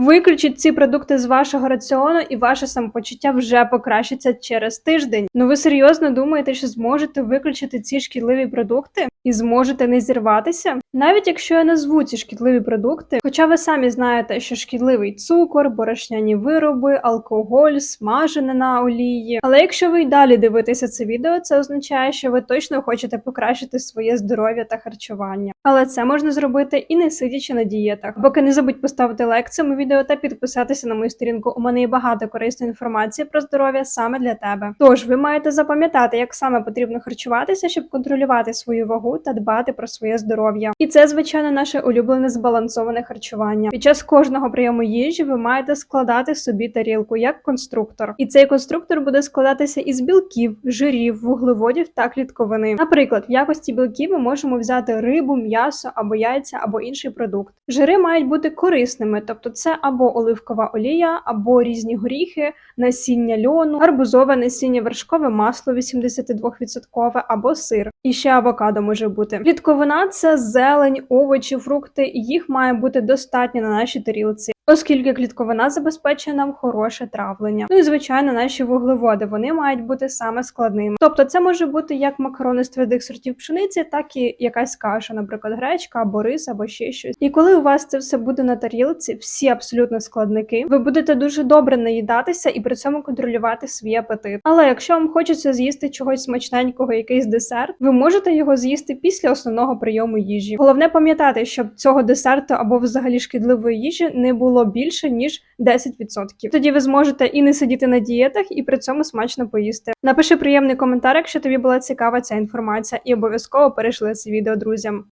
Виключіть ці продукти з вашого раціону, і ваше самопочуття вже покращиться через тиждень. Ну ви серйозно думаєте, що зможете виключити ці шкідливі продукти і зможете не зірватися? Навіть якщо я назву ці шкідливі продукти, хоча ви самі знаєте, що шкідливий цукор, борошняні вироби, алкоголь, смажене на олії. Але якщо ви й далі дивитеся це відео, це означає, що ви точно хочете покращити своє здоров'я та харчування. Але це можна зробити і не сидячи на дієтах. Поки не забудь поставити лайк цьому відео та підписатися на мою сторінку. У мене є багато корисної інформації про здоров'я саме для тебе. Тож ви маєте запам'ятати, як саме потрібно харчуватися, щоб контролювати свою вагу та дбати про своє здоров'я. І це, звичайно, наше улюблене збалансоване харчування. Під час кожного прийому їжі ви маєте складати собі тарілку як конструктор. І цей конструктор буде складатися із білків, жирів, вуглеводів та клітковини. Наприклад, в якості білків ми можемо взяти рибу, м'ясо або яйця, або інший продукт. Жири мають бути корисними, тобто це або оливкова олія, або різні горіхи, насіння льону, гарбузове насіння, вершкове масло 82%, або сир. І ще авокадо може бути. Клітковина це зелень, овочі, фрукти. Їх має бути достатньо на нашій тарілці. Оскільки клітковина забезпечує нам хороше травлення. Ну і звичайно, наші вуглеводи вони мають бути саме складними. Тобто, це може бути як макарони з твердих сортів пшениці, так і якась каша, наприклад, гречка або рис, або ще щось. І коли у вас це все буде на тарілці, всі абсолютно складники, ви будете дуже добре наїдатися і при цьому контролювати свій апетит. Але якщо вам хочеться з'їсти чогось смачненького, якийсь десерт, ви можете його з'їсти після основного прийому їжі. Головне пам'ятати, щоб цього десерту або взагалі шкідливої їжі не було більше ніж 10%. Тоді ви зможете і не сидіти на дієтах, і при цьому смачно поїсти. Напиши приємний коментар, якщо тобі була цікава ця інформація, і обов'язково перейшли це відео друзям.